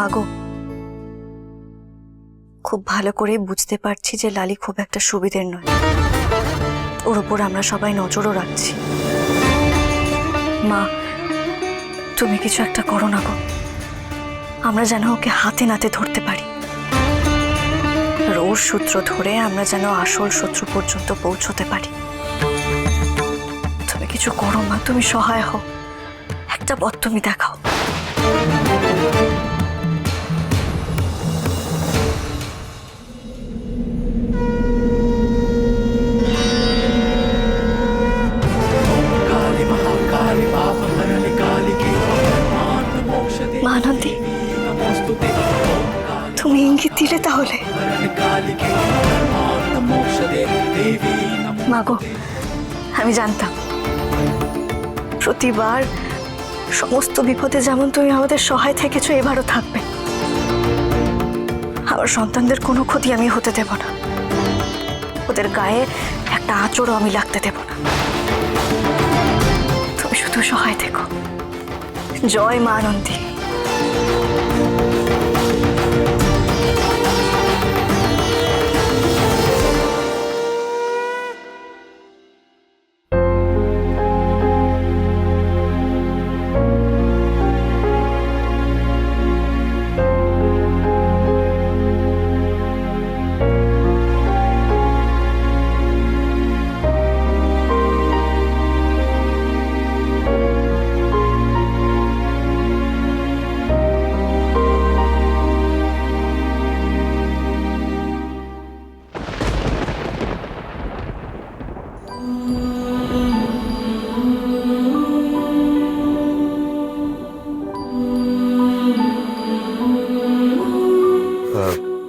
মাগো। খুব ভালো করে বুঝতে পারছি যে লালি খুব একটা সুবিধের নয়। ওর উপর আমরা সবাই নজরও রাখছি। মা, তুমি কিছু একটা করো না গো। আমরা যেন ওকে হাতে নাতে ধরতে পারি। আর সূত্র ধরে আমরা যেন আসল শত্রু পর্যন্ত পৌঁছতে পারি। তুমি কিছু করো মা, তুমি সহায় হও। একটা পথ তুমি দেখাও। মানন্দী তুমি ইঙ্গিত দিলে তাহলে। মাগো, আমি জানতাম। প্রতিবার সমস্ত বিপদে যেমন তুমি আমাদের সহায় থেকেছো, এবারও থাকবে। আমার সন্তানদের কোনো ক্ষতি আমি হতে দেব না। ওদের গায়ে একটা আঁচড়ও আমি লাগতে দেব না। তুমি শুধু সহায় থেকো। জয় মা আনন্দী।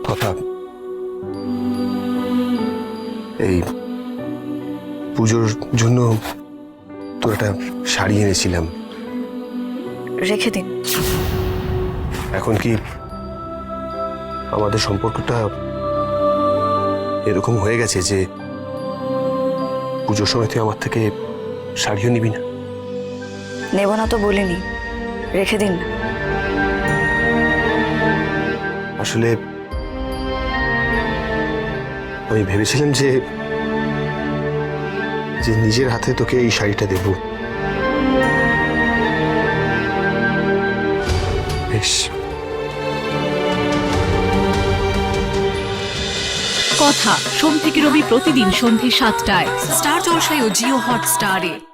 কথা এই পুজোর জন্য তো একটা শাড়ি এনেছিলাম। রেখে দিন। এখন কি আমাদের সম্পর্কটা এরকম হয়ে গেছে যে পুজোর সময় তুই আমার থেকে শাড়িও নিবি না। নেব না তো বলিনি রেখে দিন। না আসলে আমি ভেবেছিলাম যে যে নিজের হাতে তোকে এই শাড়িটা দেব। কথা। সোম থেকে রবি প্রতিদিন সন্ধে সাতটায়। স্টার জলসায় ও জিও হট হটস্টারে।